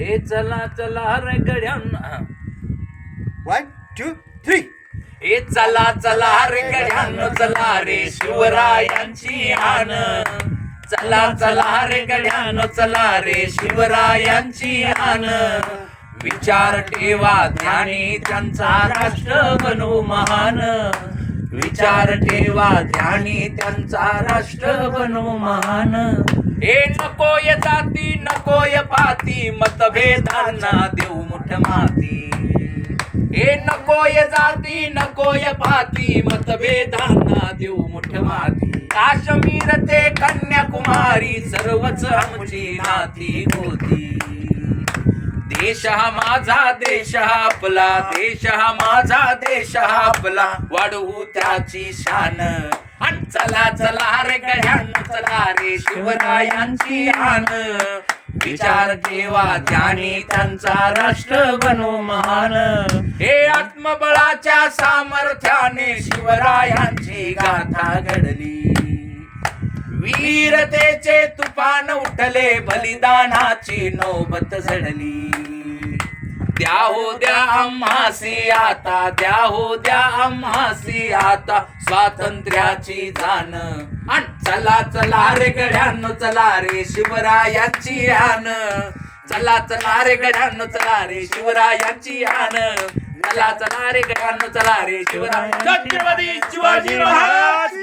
हे चला चला रे गड्यांना. वन टू थ्री हे चला चला रे गड्यांनो चला रे शिवरायांची आन. चला चला रे गड्यांनो चला रे शिवरायांची आन. विचार ठेवा ध्यानी त्यांचा राष्ट्र बनू महान. विचार ठेवा ध्यानी त्यांचा राष्ट्र बनू महान. हे नकोय जाती नकोय पाती मतभेदांना देऊ मुठ माती. हे नकोय जाती नकोय पाती मतभेदांना देऊ मुठ माती. काश्मीर ते कन्याकुमारी सर्वच आमची नाती होती. देश हा माझा देश हा आपला देश हा माझा देश हा आपला. वाढवू त्याची शान. चला चला रे गळ्यान चला रे शिवरायांची आन विचार ठेवा ज्याने त्यांचा राष्ट्र बनू महान. हे आत्मबळाच्या सामर्थ्याने शिवरायांची गाथा घडली. वीरतेचे तुफान उठले बलिदानाची नौबत झडली. द्या हो द्या आम्हासी आता द्या हो द्या आम्हासी आता. स्वातंत्र्याची जाण. आण चला चला रे गड्यांनो चला रे शिवरायांची आण. चला चला रे गड्यांनो चला रे शिवरायांची आण. चला चला रे गड्यांनो चला रे शिवराय छत्रपती शिवाजी महाराज